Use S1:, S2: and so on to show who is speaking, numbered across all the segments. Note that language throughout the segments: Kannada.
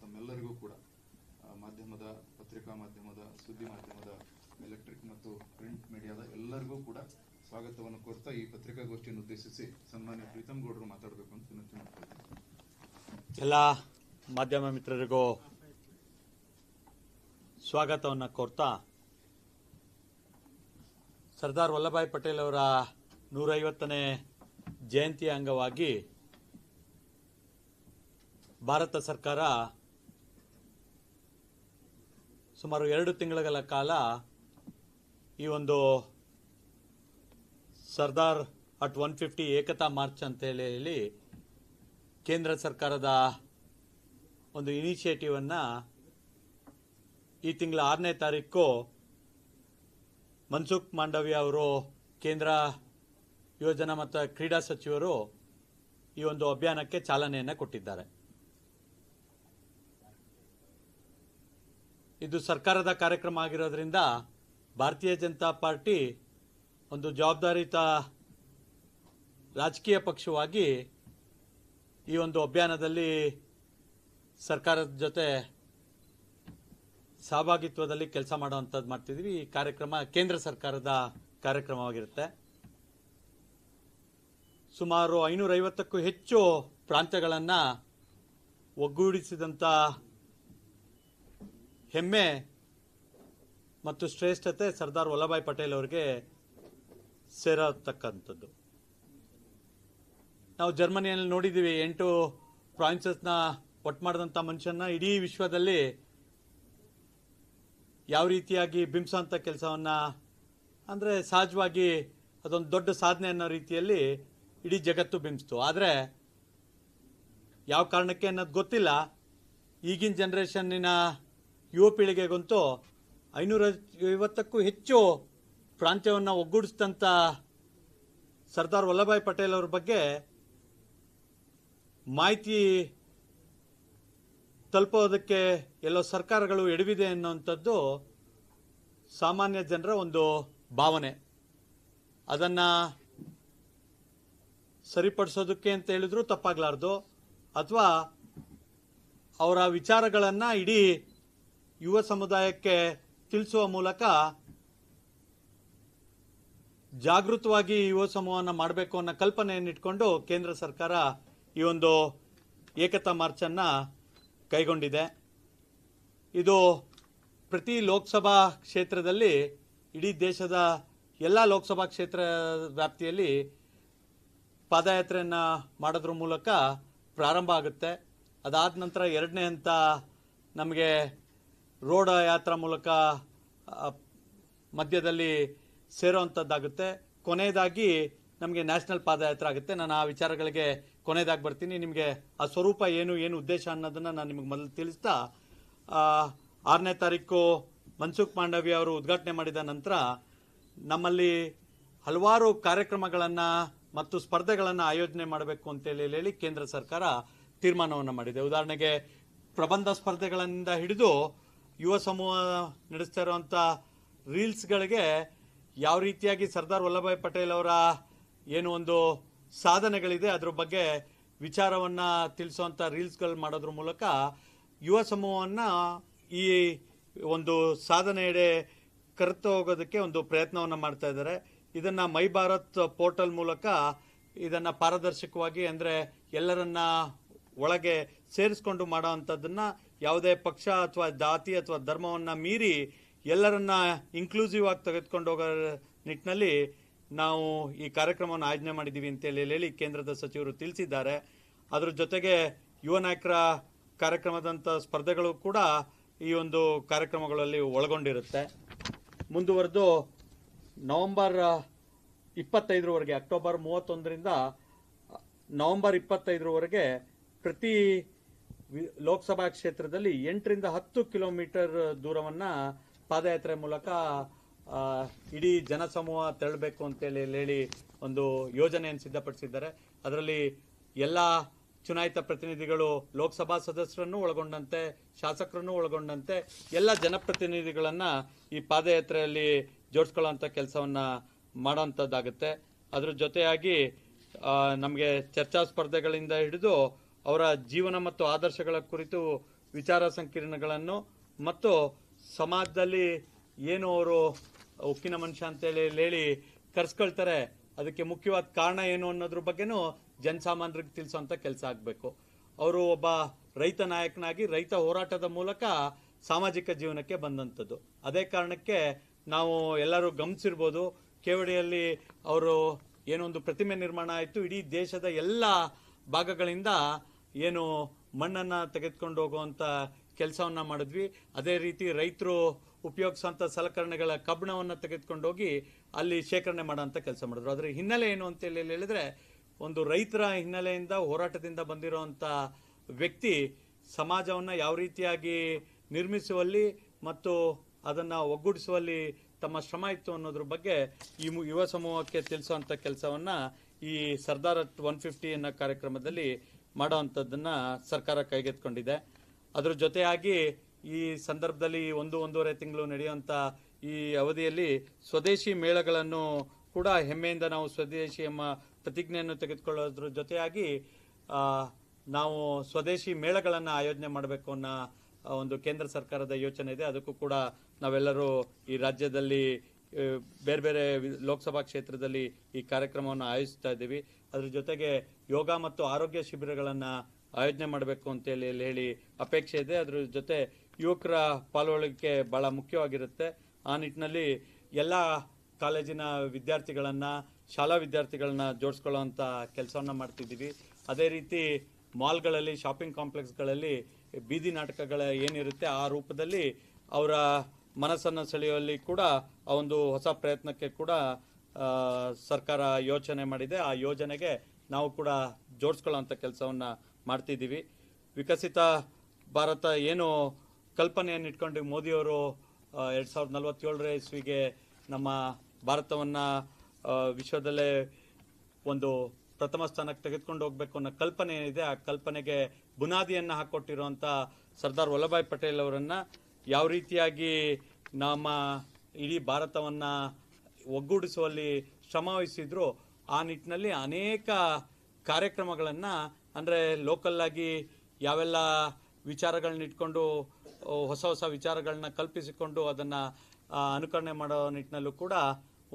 S1: ತಮ್ಮೆಲ್ಲರಿಗೂ ಕೂಡ ಮಾಧ್ಯಮದ ಪತ್ರಿಕಾ ಮಾಧ್ಯಮದ, ಸುದ್ದಿ ಮಾಧ್ಯಮದ ಎಲೆಕ್ಟ್ರಿಕ್ ಮತ್ತು ಪ್ರಿಂಟ್ ಮೀಡಿಯಾದ ಎಲ್ಲರಿಗೂ ಕೂಡ ಸ್ವಾಗತವನ್ನು ಕೋರ್ತಾ ಈ ಪತ್ರಿಕಾಗೋಷ್ಠಿಯನ್ನು ಉದ್ದೇಶಿಸಿ ಸನ್ಮಾನ್ಯ ಪ್ರೀತಮ್ ಗೌಡರು ಮಾತಾಡಬೇಕು ಅಂತ ವಿನಂತಿ
S2: ಎಲ್ಲ ಮಾಧ್ಯಮ ಮಿತ್ರರಿಗೂ ಸ್ವಾಗತವನ್ನು ಕೋರ್ತಾ ಸರ್ದಾರ್ ವಲ್ಲಭಾಯ್ ಪಟೇಲ್ ಅವರ ನೂರೈವತ್ತನೇ ಜಯಂತಿಯ ಅಂಗವಾಗಿ ಭಾರತ ಸರ್ಕಾರ ಸುಮಾರು ಎರಡು ತಿಂಗಳ ಕಾಲ ಈ ಒಂದು Sardar at one fifty Ekta march ಅಂತ ಹೇಳಿ ಕೇಂದ್ರ ಸರ್ಕಾರದ ಒಂದು ಇನಿಷಿಯೇಟಿವನ್ನು ಈ ತಿಂಗಳ ಆರನೇ ತಾರೀಕು ಮನ್ಸುಖ್ ಮಾಂಡವ್ಯ ಅವರು ಕೇಂದ್ರ ಯೋಜನಾ ಮತ್ತು ಕ್ರೀಡಾ ಸಚಿವರು ಈ ಒಂದು ಅಭಿಯಾನಕ್ಕೆ ಚಾಲನೆಯನ್ನು ಕೊಟ್ಟಿದ್ದಾರೆ. ಇದು ಸರ್ಕಾರದ ಕಾರ್ಯಕ್ರಮ ಆಗಿರೋದ್ರಿಂದ ಭಾರತೀಯ ಜನತಾ ಪಾರ್ಟಿ ಒಂದು ಜವಾಬ್ದಾರಿಯುತ ರಾಜಕೀಯ ಪಕ್ಷವಾಗಿ ಈ ಒಂದು ಅಭಿಯಾನದಲ್ಲಿ ಸರ್ಕಾರದ ಜೊತೆ ಸಹಭಾಗಿತ್ವದಲ್ಲಿ ಕೆಲಸ ಮಾಡುವಂಥದ್ದು ಮಾಡ್ತಿದ್ದೀವಿ. ಈ ಕಾರ್ಯಕ್ರಮ ಕೇಂದ್ರ ಸರ್ಕಾರದ ಕಾರ್ಯಕ್ರಮವಾಗಿರುತ್ತೆ. ಸುಮಾರು ಐನೂರೈವತ್ತಕ್ಕೂ ಹೆಚ್ಚು ಪ್ರಾಂತ್ಯಗಳನ್ನು ಒಗ್ಗೂಡಿಸಿದಂಥ ಹೆಮ್ಮೆ ಮತ್ತು ಶ್ರೇಷ್ಠತೆ ಸರ್ದಾರ್ ವಲ್ಲಭಾಯ್ ಪಟೇಲ್ ಅವರಿಗೆ ಸೇರತಕ್ಕಂಥದ್ದು. ನಾವು ಜರ್ಮನಿಯಲ್ಲಿ ನೋಡಿದ್ದೀವಿ, ಎಂಟು ಪ್ರಾವಿನ್ಸಸ್ನ ಒಟ್ಟು ಮಾಡಿದಂಥ ಮನುಷ್ಯನ ಇಡೀ ವಿಶ್ವದಲ್ಲಿ ಯಾವ ರೀತಿಯಾಗಿ ಬಿಂಬಿಸೋಂಥ ಕೆಲಸವನ್ನು ಅಂದರೆ ಸಹಜವಾಗಿ ಅದೊಂದು ದೊಡ್ಡ ಸಾಧನೆ ಅನ್ನೋ ರೀತಿಯಲ್ಲಿ ಇಡೀ ಜಗತ್ತು ಬಿಂಬಿಸ್ತು. ಆದರೆ ಯಾವ ಕಾರಣಕ್ಕೆ ಅನ್ನೋದು ಗೊತ್ತಿಲ್ಲ. ಈಗಿನ ಜನ್ರೇಷನ್ನಿನ ಯುವ ಪೀಳಿಗೆಗಂತೂ ಐನೂರ ಐವತ್ತಕ್ಕೂ ಹೆಚ್ಚು ಪ್ರಾಂತ್ಯವನ್ನು ಒಗ್ಗೂಡಿಸಿದಂಥ ಸರ್ದಾರ್ ವಲ್ಲಭಾಯ್ ಪಟೇಲ್ ಅವ್ರ ಬಗ್ಗೆ ಮಾಹಿತಿ ತಲುಪೋದಕ್ಕೆ ಎಲ್ಲೋ ಸರ್ಕಾರಗಳು ಎಡವಿದೆ ಅನ್ನೋವಂಥದ್ದು ಸಾಮಾನ್ಯ ಜನರ ಒಂದು ಭಾವನೆ. ಅದನ್ನು ಸರಿಪಡಿಸೋದಕ್ಕೆ ಅಂತ ಹೇಳಿದ್ರು ತಪ್ಪಾಗಲಾರ್ದು. ಅಥವಾ ಅವರ ವಿಚಾರಗಳನ್ನು ಇಡೀ ಯುವ ಸಮುದಾಯಕ್ಕೆ ತಿಳಿಸುವ ಮೂಲಕ ಜಾಗೃತವಾಗಿ ಯುವ ಸಮೂಹವನ್ನು ಮಾಡಬೇಕು ಅನ್ನೋ ಕಲ್ಪನೆಯನ್ನು ಇಟ್ಕೊಂಡು ಕೇಂದ್ರ ಸರ್ಕಾರ ಈ ಒಂದು ಏಕತಾ ಮಾರ್ಚನ್ನು ಕೈಗೊಂಡಿದೆ. ಇದು ಪ್ರತಿ ಲೋಕಸಭಾ ಕ್ಷೇತ್ರದಲ್ಲಿ ಇಡೀ ದೇಶದ ಎಲ್ಲ ಲೋಕಸಭಾ ಕ್ಷೇತ್ರ ವ್ಯಾಪ್ತಿಯಲ್ಲಿ ಪಾದಯಾತ್ರೆಯನ್ನು ಮಾಡೋದ್ರ ಮೂಲಕ ಪ್ರಾರಂಭ ಆಗುತ್ತೆ. ಅದಾದ ನಂತರ ಎರಡನೇ ಹಂತ ನಮಗೆ ರೋಡ್ ಯಾತ್ರಾ ಮೂಲಕ ಮಧ್ಯದಲ್ಲಿ ಸೇರೋವಂಥದ್ದಾಗುತ್ತೆ ಕೊನೆಯದಾಗಿ ನಮಗೆ ನ್ಯಾಷನಲ್ ಪಾದಯಾತ್ರೆ ಆಗುತ್ತೆ. ನಾನು ಆ ವಿಚಾರಗಳಿಗೆ ಕೊನೆಯದಾಗಿ ಬರ್ತೀನಿ. ನಿಮಗೆ ಆ ಸ್ವರೂಪ ಏನು ಏನು ಉದ್ದೇಶ ಅನ್ನೋದನ್ನು ನಾನು ನಿಮಗೆ ಮೊದಲು ತಿಳಿಸ್ತಾ ಆರನೇ ತಾರೀಕು ಮನ್ಸುಖ್ ಮಾಂಡವಿ ಅವರು ಉದ್ಘಾಟನೆ ಮಾಡಿದ ನಂತರ ನಮ್ಮಲ್ಲಿ ಹಲವಾರು ಕಾರ್ಯಕ್ರಮಗಳನ್ನು ಮತ್ತು ಸ್ಪರ್ಧೆಗಳನ್ನು ಆಯೋಜನೆ ಮಾಡಬೇಕು ಅಂತೇಳಿ ಹೇಳಿ ಕೇಂದ್ರ ಸರ್ಕಾರ ತೀರ್ಮಾನವನ್ನು ಮಾಡಿದೆ. ಉದಾಹರಣೆಗೆ ಪ್ರಬಂಧ ಸ್ಪರ್ಧೆಗಳಿಂದ ಹಿಡಿದು ಯುವ ಸಮೂಹ ನಡೆಸ್ತಾ ಇರುವಂಥ ರೀಲ್ಸ್ಗಳಿಗೆ ಯಾವ ರೀತಿಯಾಗಿ ಸರ್ದಾರ್ ವಲ್ಲಭಾಯ್ ಪಟೇಲ್ ಅವರ ಏನು ಒಂದು ಸಾಧನೆಗಳಿದೆ, ಅದ್ರ ಬಗ್ಗೆ ವಿಚಾರವನ್ನು ತಿಳಿಸುವಂಥ ರೀಲ್ಸ್ಗಳು ಮಾಡೋದ್ರ ಮೂಲಕ ಯುವ ಸಮೂಹವನ್ನು ಈ ಒಂದು ಸಾಧನೆಯಡೆ ಕರೆತು ಹೋಗೋದಕ್ಕೆ ಒಂದು ಪ್ರಯತ್ನವನ್ನು ಮಾಡ್ತಾ ಇದ್ದಾರೆ. ಇದನ್ನು ಮೈ ಭಾರತ್ ಪೋರ್ಟಲ್ ಮೂಲಕ ಇದನ್ನು ಪಾರದರ್ಶಕವಾಗಿ ಅಂದರೆ ಎಲ್ಲರನ್ನ ಒಳಗೆ ಸೇರಿಸ್ಕೊಂಡು ಮಾಡೋವಂಥದ್ದನ್ನ ಯಾವುದೇ ಪಕ್ಷ ಅಥವಾ ಜಾತಿ ಅಥವಾ ಧರ್ಮವನ್ನು ಮೀರಿ ಎಲ್ಲರನ್ನ ಇನ್ಕ್ಲೂಸಿವ್ ಆಗಿ ತೆಗೆದುಕೊಂಡು ಹೋಗೋ ನಿಟ್ಟಿನಲ್ಲಿ ನಾವು ಈ ಕಾರ್ಯಕ್ರಮವನ್ನು ಆಯೋಜನೆ ಮಾಡಿದ್ದೀವಿ ಅಂತೇಳಿ ಹೇಳಿ ಕೇಂದ್ರದ ಸಚಿವರು ತಿಳಿಸಿದ್ದಾರೆ. ಅದರ ಜೊತೆಗೆ ಯುವ ನಾಯಕರ ಕಾರ್ಯಕ್ರಮದಂಥ ಸ್ಪರ್ಧೆಗಳು ಕೂಡ ಈ ಒಂದು ಕಾರ್ಯಕ್ರಮಗಳಲ್ಲಿ ಒಳಗೊಂಡಿರುತ್ತೆ. ಮುಂದುವರೆದು ನವೆಂಬರ್ ಇಪ್ಪತ್ತೈದರವರೆಗೆ, ಅಕ್ಟೋಬರ್ ಮೂವತ್ತೊಂದರಿಂದ ನವೆಂಬರ್ ಇಪ್ಪತ್ತೈದರವರೆಗೆ ಪ್ರತಿ ಲೋಕಸಭಾ ಕ್ಷೇತ್ರದಲ್ಲಿ ಎಂಟರಿಂದ ಹತ್ತು ಕಿಲೋಮೀಟರ್ ದೂರವನ್ನ ಪಾದಯಾತ್ರೆ ಮೂಲಕ ಇಡೀ ಜನಸಮೂಹ ತೆರಳಬೇಕು ಅಂತೇಳಿ ಹೇಳಿ ಒಂದು ಯೋಜನೆಯನ್ನು ಸಿದ್ಧಪಡಿಸಿದ್ದಾರೆ. ಅದರಲ್ಲಿ ಎಲ್ಲ ಚುನಾಯಿತ ಪ್ರತಿನಿಧಿಗಳು, ಲೋಕಸಭಾ ಸದಸ್ಯರನ್ನು ಒಳಗೊಂಡಂತೆ, ಶಾಸಕರನ್ನು ಒಳಗೊಂಡಂತೆ ಎಲ್ಲ ಜನಪ್ರತಿನಿಧಿಗಳನ್ನು ಈ ಪಾದಯಾತ್ರೆಯಲ್ಲಿ ಜೋಡಿಸ್ಕೊಳ್ಳೋಂಥ ಕೆಲಸವನ್ನು ಮಾಡೋಂಥದ್ದಾಗುತ್ತೆ ಅದ್ರ ಜೊತೆಯಾಗಿ ನಮಗೆ ಚರ್ಚಾ ಸ್ಪರ್ಧೆಗಳಿಂದ ಹಿಡಿದು ಅವರ ಜೀವನ ಮತ್ತು ಆದರ್ಶಗಳ ಕುರಿತು ವಿಚಾರ ಸಂಕಿರಣಗಳನ್ನು ಮತ್ತು ಸಮಾಜದಲ್ಲಿ ಏನು ಅವರು ಉಕ್ಕಿನ ಮನುಷ್ಯ ಅಂತೇಳಿ ಹೇಳಿ ಕರ್ಸ್ಕೊಳ್ತಾರೆ, ಅದಕ್ಕೆ ಮುಖ್ಯವಾದ ಕಾರಣ ಏನು ಅನ್ನೋದ್ರ ಬಗ್ಗೆನೂ ಜನಸಾಮಾನ್ಯರಿಗೆ ತಿಳಿಸುವಂಥ ಕೆಲಸ ಆಗಬೇಕು. ಅವರು ಒಬ್ಬ ರೈತ ನಾಯಕನಾಗಿ ರೈತ ಹೋರಾಟದ ಮೂಲಕ ಸಾಮಾಜಿಕ ಜೀವನಕ್ಕೆ ಬಂದಂಥದ್ದು. ಅದೇ ಕಾರಣಕ್ಕೆ ನಾವು ಎಲ್ಲರೂ ಗಮನಿಸಿರ್ಬೋದು, ಕೇವಡಿಯಲ್ಲಿ ಅವರು ಏನೊಂದು ಪ್ರತಿಮೆ ನಿರ್ಮಾಣ ಆಯಿತು, ಇಡೀ ದೇಶದ ಎಲ್ಲ ಭಾಗಗಳಿಂದ ಏನು ಮಣ್ಣನ್ನು ತೆಗೆದುಕೊಂಡು ಹೋಗುವಂಥ ಕೆಲಸವನ್ನು ಮಾಡಿದ್ವಿ. ಅದೇ ರೀತಿ ರೈತರು ಉಪಯೋಗಿಸುವಂಥ ಸಲಕರಣೆಗಳ ಕಬ್ಬಣವನ್ನು ತೆಗೆದುಕೊಂಡೋಗಿ ಅಲ್ಲಿ ಶೇಖರಣೆ ಮಾಡೋಂಥ ಕೆಲಸ ಮಾಡಿದ್ರು. ಅದರ ಹಿನ್ನೆಲೆ ಏನು ಅಂತೇಳಿ ಹೇಳಿದರೆ, ಒಂದು ರೈತರ ಹಿನ್ನೆಲೆಯಿಂದ ಹೋರಾಟದಿಂದ ಬಂದಿರುವಂಥ ವ್ಯಕ್ತಿ ಸಮಾಜವನ್ನು ಯಾವ ರೀತಿಯಾಗಿ ನಿರ್ಮಿಸುವಲ್ಲಿ ಮತ್ತು ಅದನ್ನು ಒಗ್ಗೂಡಿಸುವಲ್ಲಿ ತಮ್ಮ ಶ್ರಮ ಇತ್ತು ಅನ್ನೋದ್ರ ಬಗ್ಗೆ ಈ ಯುವ ಸಮೂಹಕ್ಕೆ ತಿಳಿಸುವಂಥ ಕೆಲಸವನ್ನು ಈ ಸರ್ದಾರ್ ಒನ್ ಫಿಫ್ಟಿ ಅನ್ನೋ ಕಾರ್ಯಕ್ರಮದಲ್ಲಿ ಮಾಡೋವಂಥದ್ದನ್ನು ಸರ್ಕಾರ ಕೈಗೆತ್ಕೊಂಡಿದೆ ಅದ್ರ ಜೊತೆಯಾಗಿ ಈ ಸಂದರ್ಭದಲ್ಲಿ ಒಂದು, ಒಂದೂವರೆ ತಿಂಗಳು ನಡೆಯುವಂಥ ಈ ಅವಧಿಯಲ್ಲಿ ಸ್ವದೇಶಿ ಮೇಳಗಳನ್ನು ಕೂಡ ಹೆಮ್ಮೆಯಿಂದ ನಾವು ಸ್ವದೇಶಿ ಎಂಬ ಪ್ರತಿಜ್ಞೆಯನ್ನು ತೆಗೆದುಕೊಳ್ಳೋದ್ರ ಜೊತೆಯಾಗಿ ನಾವು ಸ್ವದೇಶಿ ಮೇಳಗಳನ್ನು ಆಯೋಜನೆ ಮಾಡಬೇಕು ಅನ್ನೋ ಒಂದು ಕೇಂದ್ರ ಸರ್ಕಾರದ ಯೋಚನೆ ಇದೆ. ಅದಕ್ಕೂ ಕೂಡ ನಾವೆಲ್ಲರೂ ಈ ರಾಜ್ಯದಲ್ಲಿ ಬೇರೆ ಬೇರೆ ಲೋಕಸಭಾ ಕ್ಷೇತ್ರದಲ್ಲಿ ಈ ಕಾರ್ಯಕ್ರಮವನ್ನು ಆಯೋಜಿಸ್ತಾ ಇದ್ದೀವಿ. ಅದ್ರ ಜೊತೆಗೆ ಯೋಗ ಮತ್ತು ಆರೋಗ್ಯ ಶಿಬಿರಗಳನ್ನು ಆಯೋಜನೆ ಮಾಡಬೇಕು ಅಂತೇಳಿ ಹೇಳಿ ಅಪೇಕ್ಷೆ ಇದೆ. ಅದ್ರ ಜೊತೆ ಯುವಕರ ಪಾಲ್ಗೊಳ್ಳಿಕೆ ಬಹಳ ಮುಖ್ಯವಾಗಿರುತ್ತೆ. ಆ ನಿಟ್ಟಿನಲ್ಲಿ ಎಲ್ಲ ಕಾಲೇಜಿನ ವಿದ್ಯಾರ್ಥಿಗಳನ್ನು, ಶಾಲಾ ವಿದ್ಯಾರ್ಥಿಗಳನ್ನ ಜೋಡಿಸ್ಕೊಳ್ಳೋವಂಥ ಕೆಲಸವನ್ನು ಮಾಡ್ತಿದ್ದೀವಿ. ಅದೇ ರೀತಿ ಮಾಲ್ಗಳಲ್ಲಿ, ಶಾಪಿಂಗ್ ಕಾಂಪ್ಲೆಕ್ಸ್ಗಳಲ್ಲಿ ಬೀದಿ ನಾಟಕಗಳ ಏನಿರುತ್ತೆ ಆ ರೂಪದಲ್ಲಿ ಅವರ ಮನಸ್ಸನ್ನು ಸೆಳೆಯುವಲ್ಲಿ ಕೂಡ ಆ ಒಂದು ಹೊಸ ಪ್ರಯತ್ನಕ್ಕೆ ಕೂಡ ಸರ್ಕಾರ ಯೋಚನೆ ಮಾಡಿದೆ. ಆ ಯೋಜನೆಗೆ ನಾವು ಕೂಡ ಜೋಡಿಸ್ಕೊಳ್ಳೋಂಥ ಕೆಲಸವನ್ನು ಮಾಡ್ತಿದ್ದೀವಿ. ವಿಕಸಿತ ಭಾರತ ಏನು ಕಲ್ಪನೆಯನ್ನು ಇಟ್ಕೊಂಡು ಮೋದಿಯವರು ಎರಡು ಸಾವಿರದ ನಲವತ್ತೇಳರ ಇಸ್ವಿಗೆ ನಮ್ಮ ಭಾರತವನ್ನು ವಿಶ್ವದಲ್ಲೇ ಒಂದು ಪ್ರಥಮ ಸ್ಥಾನಕ್ಕೆ ತೆಗೆದುಕೊಂಡು ಹೋಗಬೇಕು ಅನ್ನೋ ಕಲ್ಪನೆ ಏನಿದೆ, ಆ ಕಲ್ಪನೆಗೆ ಬುನಾದಿಯನ್ನು ಹಾಕ್ಕೊಟ್ಟಿರುವಂಥ ಸರ್ದಾರ್ ವಲ್ಲಭಾಯ್ ಪಟೇಲ್ ಅವರನ್ನು ಯಾವ ರೀತಿಯಾಗಿ ನಮ್ಮ ಇಡೀ ಭಾರತವನ್ನ ಒಗ್ಗೂಡಿಸುವಲ್ಲಿ ಶ್ರಮ ವಹಿಸಿದ್ರು ಆ ನಿಟ್ಟಿನಲ್ಲಿ ಅನೇಕ ಕಾರ್ಯಕ್ರಮಗಳನ್ನು, ಅಂದರೆ ಲೋಕಲ್ಲಾಗಿ ಯಾವೆಲ್ಲ ವಿಚಾರಗಳನ್ನ ಇಟ್ಕೊಂಡು ಹೊಸ ಹೊಸ ವಿಚಾರಗಳನ್ನ ಕಲ್ಪಿಸಿಕೊಂಡು ಅದನ್ನು ಅನುಕರಣೆ ಮಾಡೋ ನಿಟ್ಟಿನಲ್ಲೂ ಕೂಡ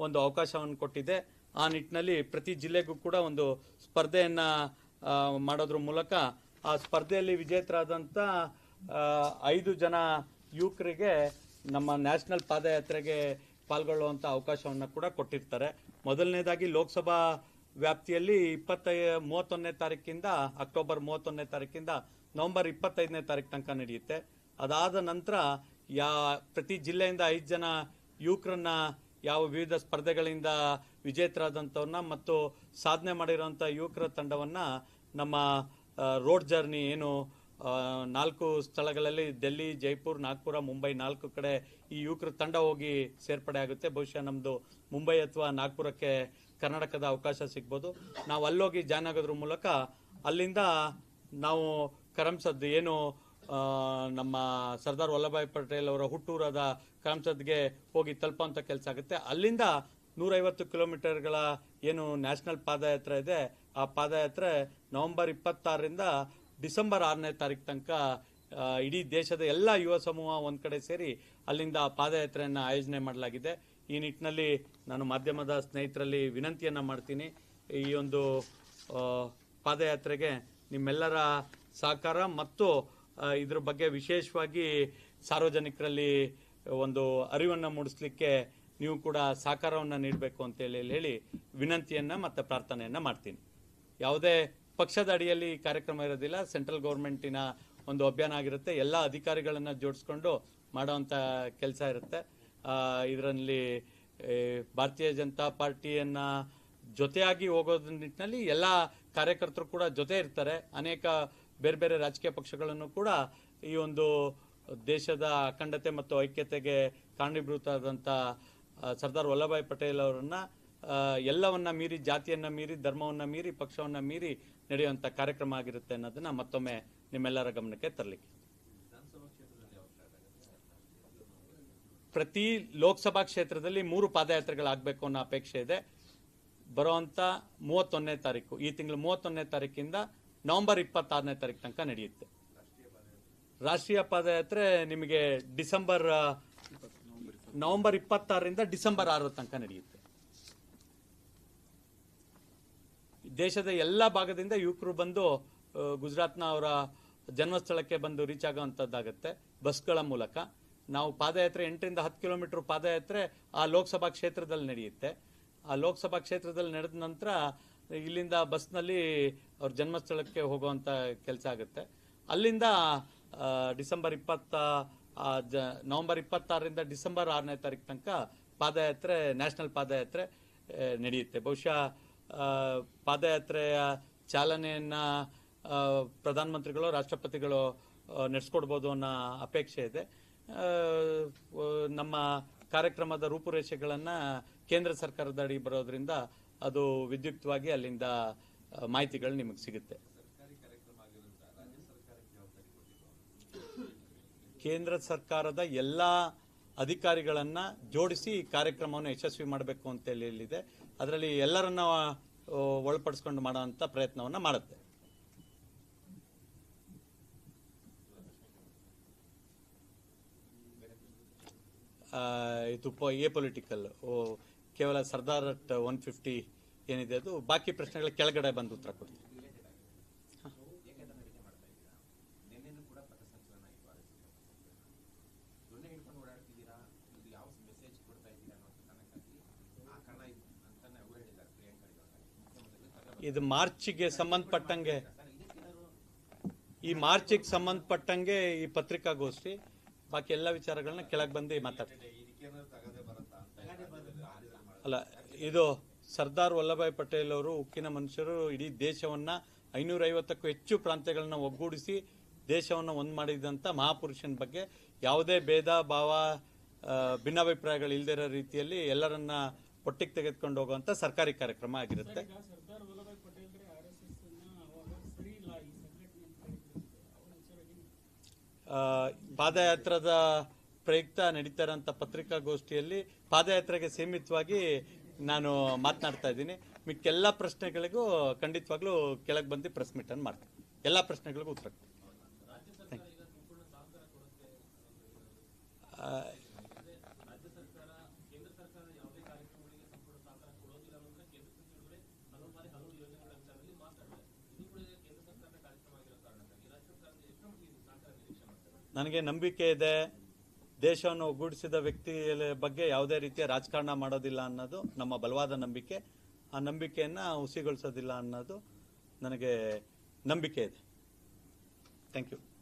S2: ಒಂದು ಅವಕಾಶವನ್ನು ಕೊಟ್ಟಿದೆ. ಆ ನಿಟ್ಟಿನಲ್ಲಿ ಪ್ರತಿ ಜಿಲ್ಲೆಗೂ ಕೂಡ ಒಂದು ಸ್ಪರ್ಧೆಯನ್ನು ಮಾಡೋದ್ರ ಮೂಲಕ ಆ ಸ್ಪರ್ಧೆಯಲ್ಲಿ ವಿಜೇತರಾದಂಥ ಐದು ಜನ ಯುವಕರಿಗೆ ನಮ್ಮ ನ್ಯಾಷನಲ್ ಪಾದಯಾತ್ರೆಗೆ ಪಾಲ್ಗೊಳ್ಳುವಂಥ ಅವಕಾಶವನ್ನು ಕೂಡ ಕೊಟ್ಟಿರ್ತಾರೆ. ಮೊದಲನೇದಾಗಿ ಲೋಕಸಭಾ ವ್ಯಾಪ್ತಿಯಲ್ಲಿ ಇಪ್ಪತ್ತೈ, ಮೂವತ್ತೊಂದನೇ ತಾರೀಕಿಂದ ಅಕ್ಟೋಬರ್ ಮೂವತ್ತೊಂದನೇ ತಾರೀಕಿಂದ ನವೆಂಬರ್ ಇಪ್ಪತ್ತೈದನೇ ತಾರೀಕು ತನಕ ನಡೆಯುತ್ತೆ. ಅದಾದ ನಂತರ ಯಾ, ಪ್ರತಿ ಜಿಲ್ಲೆಯಿಂದ ಐದು ಜನ ಯುವಕರನ್ನ, ಯಾವ ವಿವಿಧ ಸ್ಪರ್ಧೆಗಳಿಂದ ವಿಜೇತರಾದಂಥವ್ರನ್ನ ಮತ್ತು ಸಾಧನೆ ಮಾಡಿರೋಂಥ ಯುವಕರ ತಂಡವನ್ನು ನಮ್ಮ ರೋಡ್ ಜರ್ನಿ ಏನು ನಾಲ್ಕು ಸ್ಥಳಗಳಲ್ಲಿ ಡೆಲ್ಲಿ ಜೈಪುರ್, ನಾಗ್ಪುರ, ಮುಂಬೈ ನಾಲ್ಕು ಕಡೆ ಈ ಯುವಕರ ತಂಡ ಹೋಗಿ ಸೇರ್ಪಡೆ ಆಗುತ್ತೆ. ಬಹುಶಃ ನಮ್ಮದು ಮುಂಬೈ ಅಥವಾ ನಾಗ್ಪುರಕ್ಕೆ ಕರ್ನಾಟಕದ ಅವಕಾಶ ಸಿಗ್ಬೋದು. ನಾವು ಅಲ್ಲೋಗಿ ಜಾಯ್ನ್ ಆಗೋದ್ರ ಮೂಲಕ ಅಲ್ಲಿಂದ ನಾವು ಕರಂಸದ್ ಏನು ನಮ್ಮ ಸರ್ದಾರ್ ವಲ್ಲಭಾಯಿ ಪಟೇಲ್ ಅವರ ಹುಟ್ಟೂರಾದ ಕರಮ್ಸದ್ಗೆ ಹೋಗಿ ತಲುಪುವಂಥ ಕೆಲಸ ಆಗುತ್ತೆ. ಅಲ್ಲಿಂದ ನೂರೈವತ್ತು ಕಿಲೋಮೀಟರ್ಗಳ ಏನು ನ್ಯಾಷನಲ್ ಪಾದಯಾತ್ರೆ ಇದೆ. ಆ ಪಾದಯಾತ್ರೆ ನವೆಂಬರ್ ಇಪ್ಪತ್ತಾರರಿಂದ ಡಿಸೆಂಬರ್ ಆರನೇ ತಾರೀಕು ತನಕ ಇಡೀ ದೇಶದ ಎಲ್ಲ ಯುವ ಸಮೂಹ ಒಂದು ಕಡೆ ಸೇರಿ ಅಲ್ಲಿಂದ ಪಾದಯಾತ್ರೆಯನ್ನು ಆಯೋಜನೆ ಮಾಡಲಾಗಿದೆ. ಈ ನಿಟ್ಟಿನಲ್ಲಿ ನಾನು ಮಾಧ್ಯಮದ ಸ್ನೇಹಿತರಲ್ಲಿ ವಿನಂತಿಯನ್ನು ಮಾಡ್ತೀನಿ. ಈ ಒಂದು ಪಾದಯಾತ್ರೆಗೆ ನಿಮ್ಮೆಲ್ಲರ ಸಹಕಾರ ಮತ್ತು ಇದ್ರ ಬಗ್ಗೆ ವಿಶೇಷವಾಗಿ ಸಾರ್ವಜನಿಕರಲ್ಲಿ ಒಂದು ಅರಿವನ್ನು ಮೂಡಿಸ್ಲಿಕ್ಕೆ ನೀವು ಕೂಡ ಸಹಕಾರವನ್ನು ನೀಡಬೇಕು ಅಂತೇಳಿ ಹೇಳಿ ವಿನಂತಿಯನ್ನು ಮತ್ತು ಪ್ರಾರ್ಥನೆಯನ್ನು ಮಾಡ್ತೀನಿ. ಯಾವುದೇ ಪಕ್ಷದ ಅಡಿಯಲ್ಲಿ ಕಾರ್ಯಕ್ರಮ ಇರೋದಿಲ್ಲ. ಸೆಂಟ್ರಲ್ ಗೌರ್ಮೆಂಟಿನ ಒಂದು ಅಭಿಯಾನ ಆಗಿರುತ್ತೆ. ಎಲ್ಲ ಅಧಿಕಾರಿಗಳನ್ನು ಜೋಡಿಸ್ಕೊಂಡು ಮಾಡುವಂತ ಕೆಲಸ ಇರುತ್ತೆ. ಇದರಲ್ಲಿ ಭಾರತೀಯ ಜನತಾ ಪಾರ್ಟಿಯನ್ನು ಜೊತೆಯಾಗಿ ಹೋಗೋದ್ರ ನಿಟ್ಟಿನಲ್ಲಿ ಎಲ್ಲ ಕಾರ್ಯಕರ್ತರು ಕೂಡ ಜೊತೆ ಇರ್ತಾರೆ. ಅನೇಕ ಬೇರೆ ಬೇರೆ ರಾಜಕೀಯ ಪಕ್ಷಗಳನ್ನು ಕೂಡ ಈ ಒಂದು ದೇಶದ ಅಖಂಡತೆ ಮತ್ತು ಐಕ್ಯತೆಗೆ ಕಾರಣೀಭೂತಾದಂಥ ಸರ್ದಾರ್ ವಲ್ಲಭಾಯ್ ಪಟೇಲ್ ಅವರನ್ನು ಎಲ್ಲವನ್ನ ಮೀರಿ, ಜಾತಿಯನ್ನ ಮೀರಿ, ಧರ್ಮವನ್ನು ಮೀರಿ, ಪಕ್ಷವನ್ನು ಮೀರಿ ನಡೆಯುವಂತ ಕಾರ್ಯಕ್ರಮ ಆಗಿರುತ್ತೆ ಅನ್ನೋದನ್ನ ಮತ್ತೊಮ್ಮೆ ನಿಮ್ಮೆಲ್ಲರ ಗಮನಕ್ಕೆ ತರಲಿಕ್ಕೆ. ಪ್ರತಿ ಲೋಕಸಭಾ ಕ್ಷೇತ್ರದಲ್ಲಿ ಮೂರು ಪಾದಯಾತ್ರೆಗಳಾಗಬೇಕು ಅನ್ನೋ ಅಪೇಕ್ಷೆ ಇದೆ. ಬರುವಂತ ಮೂವತ್ತೊಂದನೇ ತಾರೀಕು, ಈ ತಿಂಗಳು ಮೂವತ್ತೊಂದನೇ ತಾರೀಕಿಂದ ನವೆಂಬರ್ ಇಪ್ಪತ್ತಾರನೇ ತಾರೀಕು ತನಕ ನಡೆಯುತ್ತೆ. ರಾಷ್ಟ್ರೀಯ ಪಾದಯಾತ್ರೆ ನಿಮಗೆ ಡಿಸೆಂಬರ್ ನವೆಂಬರ್ ಇಪ್ಪತ್ತಾರರಿಂದ ಡಿಸೆಂಬರ್ ಆರರ ತನಕ ನಡೆಯುತ್ತೆ. ದೇಶದ ಎಲ್ಲ ಭಾಗದಿಂದ ಯುವಕರು ಬಂದು ಗುಜರಾತ್ನ ಅವರ ಜನ್ಮಸ್ಥಳಕ್ಕೆ ಬಂದು ರೀಚ್ ಆಗೋವಂಥದ್ದಾಗುತ್ತೆ ಬಸ್ಗಳ ಮೂಲಕ. ನಾವು ಪಾದಯಾತ್ರೆ ಎಂಟರಿಂದ ಹತ್ತು ಕಿಲೋಮೀಟರ್ ಪಾದಯಾತ್ರೆ ಆ ಲೋಕಸಭಾ ಕ್ಷೇತ್ರದಲ್ಲಿ ನಡೆಯುತ್ತೆ. ಆ ಲೋಕಸಭಾ ಕ್ಷೇತ್ರದಲ್ಲಿ ನಡೆದ ನಂತರ ಇಲ್ಲಿಂದ ಬಸ್ನಲ್ಲಿ ಅವ್ರ ಜನ್ಮಸ್ಥಳಕ್ಕೆ ಹೋಗುವಂಥ ಕೆಲಸ ಆಗುತ್ತೆ. ಅಲ್ಲಿಂದ ಡಿಸೆಂಬರ್ ಇಪ್ಪತ್ತ ಜ, ನವಂಬರ್ ಇಪ್ಪತ್ತಾರರಿಂದ ಡಿಸೆಂಬರ್ ಆರನೇ ತಾರೀಕು ತನಕ ಪಾದಯಾತ್ರೆ, ನ್ಯಾಷನಲ್ ಪಾದಯಾತ್ರೆ ನಡೆಯುತ್ತೆ. ಬಹುಶಃ ಪಾದಯಾತ್ರೆಯ ಚಾಲನೆಯನ್ನ ಪ್ರಧಾನಮಂತ್ರಿಗಳು, ರಾಷ್ಟ್ರಪತಿಗಳು ನಡೆಸ್ಕೊಡ್ಬೋದು ಅನ್ನೋ ಅಪೇಕ್ಷೆ ಇದೆ. ನಮ್ಮ ಕಾರ್ಯಕ್ರಮದ ರೂಪುರೇಷೆಗಳನ್ನು ಕೇಂದ್ರ ಸರ್ಕಾರದ ಅಡಿ ಬರೋದ್ರಿಂದ ಅದು ವಿದ್ಯುಕ್ತವಾಗಿ ಅಲ್ಲಿಂದ ಮಾಹಿತಿಗಳು ನಿಮಗೆ ಸಿಗುತ್ತೆ. ಕೇಂದ್ರ ಸರ್ಕಾರದ ಎಲ್ಲ ಅಧಿಕಾರಿಗಳನ್ನು ಜೋಡಿಸಿ ಕಾರ್ಯಕ್ರಮವನ್ನು ಯಶಸ್ವಿ ಮಾಡಬೇಕು ಅಂತ ಅದರಲ್ಲಿ ಎಲ್ಲರನ್ನ ಒಳಪಡಿಸ್ಕೊಂಡು ಮಾಡುವಂತ ಪ್ರಯತ್ನವನ್ನು ಮಾಡುತ್ತೆ. ಇದು ಎ ಪೊಲಿಟಿಕಲ್ ಓ, ಕೇವಲ ಸರ್ದಾರ್ ಒನ್ ಫಿಫ್ಟಿ ಏನಿದೆ ಅದು, ಬಾಕಿ ಪ್ರಶ್ನೆಗಳ ಕೆಳಗಡೆ ಬಂದು ಉತ್ತರ ಕೊಡ್ತೀನಿ
S3: ನಿನ್ನೆನೂ ಕೂಡ ಪಥಸಂಚಲನ ಇತ್ತು ಆರ್ ಎಸ್ ದೊಣ್ಣೆ ಹಿಡ್ಕೊಂಡು ಓಡಾಡ್ತಿದ್ದೀರಾ ಇದು ಯಾವ ಮೆಸೇಜ್ ಕೊಡ್ತಾ ಇದ್ದೀರಾ ಅನ್ನೋ ಕಾರಣಕ್ಕಾಗಿ ಆ ಕಾರಣ ಇದು ಅಂತಾನೆ ಅವರು ಹೇಳಿದ್ದಾರೆ ಪ್ರಿಯಾಂಕಾ ಮುಖ್ಯಮಂತ್ರಿಗಳು
S2: ಇದು ಮಾರ್ಚಿಗೆ ಸಂಬಂಧಪಟ್ಟಂಗೆ, ಈ ಮಾರ್ಚಿಗೆ ಸಂಬಂಧಪಟ್ಟಂಗೆ ಈ ಪತ್ರಿಕಾಗೋಷ್ಠಿ, ಬಾಕಿ ಎಲ್ಲ ವಿಚಾರಗಳನ್ನ ಕೆಳಗೆ ಬಂದು ಮಾತಾಡ್ತೀವಿ ಅಲ್ಲ, ಇದು ಸರ್ದಾರ್ ವಲ್ಲಭಾಯ್ ಪಟೇಲ್ ಅವರು ಉಕ್ಕಿನ ಮನುಷ್ಯರು, ಇಡೀ ದೇಶವನ್ನ ಐನೂರೈವತ್ತಕ್ಕೂ ಹೆಚ್ಚು ಪ್ರಾಂತ್ಯಗಳನ್ನ ಒಗ್ಗೂಡಿಸಿ ದೇಶವನ್ನು ಒಂದು ಮಾಡಿದಂಥ ಮಹಾಪುರುಷನ ಬಗ್ಗೆ ಯಾವುದೇ ಭೇದ, ಭಾವ ಭಿನ್ನಾಭಿಪ್ರಾಯಗಳು ಇಲ್ಲದಿರೋ ರೀತಿಯಲ್ಲಿ ಎಲ್ಲರನ್ನ ಒಟ್ಟಿಗೆ ತೆಗೆದುಕೊಂಡು ಹೋಗುವಂಥ ಸರ್ಕಾರಿ ಕಾರ್ಯಕ್ರಮ ಆಗಿರುತ್ತೆ
S4: ಈಗ ಸರ್ದಾರ್ ವಲ್ಲಭಾಯ್ ಪಟೇಲ್ರೆ ಆರ್ ಎಸ್ ಎಸ್ ಅನ್ನ ಅವಾಗ ಸರಿ ಇಲ್ಲ ಈ ಸಂಘಟನೆ ಅಂತ ಹೇಳಿದ್ರು ಅವರ ವಿಚಾರವಾಗಿ
S2: ಆ, ಪಾದಯಾತ್ರದ ಪ್ರಯುಕ್ತ ನಡೀತಾ ಇರೋಂಥ ಪತ್ರಿಕಾಗೋಷ್ಠಿಯಲ್ಲಿ ಪಾದಯಾತ್ರೆಗೆ ಸೀಮಿತವಾಗಿ ನಾನು ಮಾತನಾಡ್ತಾ ಇದ್ದೀನಿ. ಮಿಕ್ಕೆಲ್ಲ ಪ್ರಶ್ನೆಗಳಿಗೂ ಖಂಡಿತವಾಗ್ಲೂ ಕೆಳಗೆ ಬಂದು ಪ್ರೆಸ್ ಮೀಟ್ ಅನ್ನು ಮಾಡ್ತೀನಿ. ಎಲ್ಲ ಪ್ರಶ್ನೆಗಳಿಗೂ ಉತ್ತರ ನನಗೆ ನಂಬಿಕೆ ಇದೆ, ದೇಶವನ್ನು ಒಗ್ಗೂಡಿಸಿದ ವ್ಯಕ್ತಿಯ ಬಗ್ಗೆ ಯಾವುದೇ ರೀತಿಯ ರಾಜಕಾರಣ ಮಾಡೋದಿಲ್ಲ ಅನ್ನೋದು ನಮ್ಮ ಬಲವಾದ ನಂಬಿಕೆ. ಆ ನಂಬಿಕೆಯನ್ನು ಹುಸಿಗೊಳಿಸೋದಿಲ್ಲ ಅನ್ನೋದು ನನಗೆ ನಂಬಿಕೆ ಇದೆ. Thank you